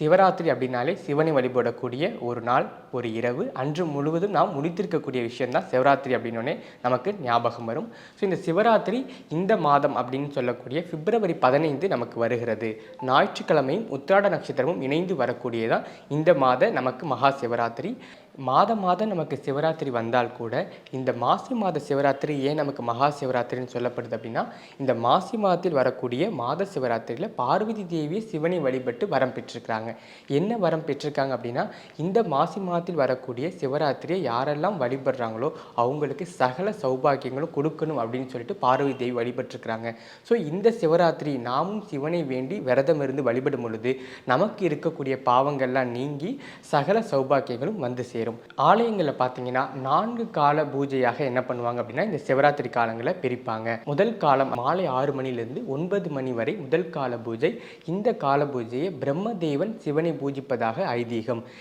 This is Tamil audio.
சிவராத்திரி அப்படின்னாலே சிவனை வழிபடக்கூடிய ஒரு நாள் ஒரு இரவு. அன்று முழுவதும் நாம் முடித்திருக்கக்கூடிய விஷயம்தான் சிவராத்திரி அப்படின்னோடனே நமக்கு ஞாபகம் வரும். ஸோ இந்த சிவராத்திரி இந்த மாதம் அப்படின்னு சொல்லக்கூடிய பிப்ரவரி பதினைந்து நமக்கு வருகிறது. ஞாயிற்றுக்கிழமையும் உத்திராட நட்சத்திரமும் இணைந்து வரக்கூடியதான் இந்த மாத நமக்கு மகா சிவராத்திரி. மாதம் மாதம் நமக்கு சிவராத்திரி வந்தால் கூட இந்த மாசி மாத சிவராத்திரி ஏன் நமக்கு மகா சிவராத்திரின்னு சொல்லப்படுது அப்படின்னா இந்த மாசி மாதத்தில் வரக்கூடிய மாத சிவராத்திரியில் பார்வதி தேவியை சிவனை வழிபட்டு வரம் பெற்றிருக்கிறாங்க. என்ன வரம் பெற்றிருக்காங்க அப்படின்னா இந்த மாசி மாதத்தில் வரக்கூடிய சிவராத்திரியை யாரெல்லாம் வழிபடுறாங்களோ அவங்களுக்கு சகல சௌபாக்கியங்களும் கொடுக்கணும் அப்படின்னு சொல்லிட்டு பார்வதி தேவி வழிபட்டிருக்கிறாங்க. ஸோ இந்த சிவராத்திரி நாமும் சிவனை வேண்டி விரதம் இருந்து வழிபடும் பொழுது நமக்கு இருக்கக்கூடிய பாவங்கள்லாம் நீங்கி சகல சௌபாக்கியங்களும் வந்து சேரும். ஆலயங்களில் பார்த்தீங்கன்னா நான்கு கால பூஜையாக என்ன பண்ணுவாங்க அப்படின்னா இந்த சிவராத்திரி காலங்களை பிரிப்பாங்க. முதல் காலம் மாலை ஆறு மணிலிருந்து ஒன்பது மணி வரை முதல் கால பூஜை. இந்த கால பூஜையை பிரம்மதேவன் சிவனை பூஜிப்பதாக ஐதீகம்.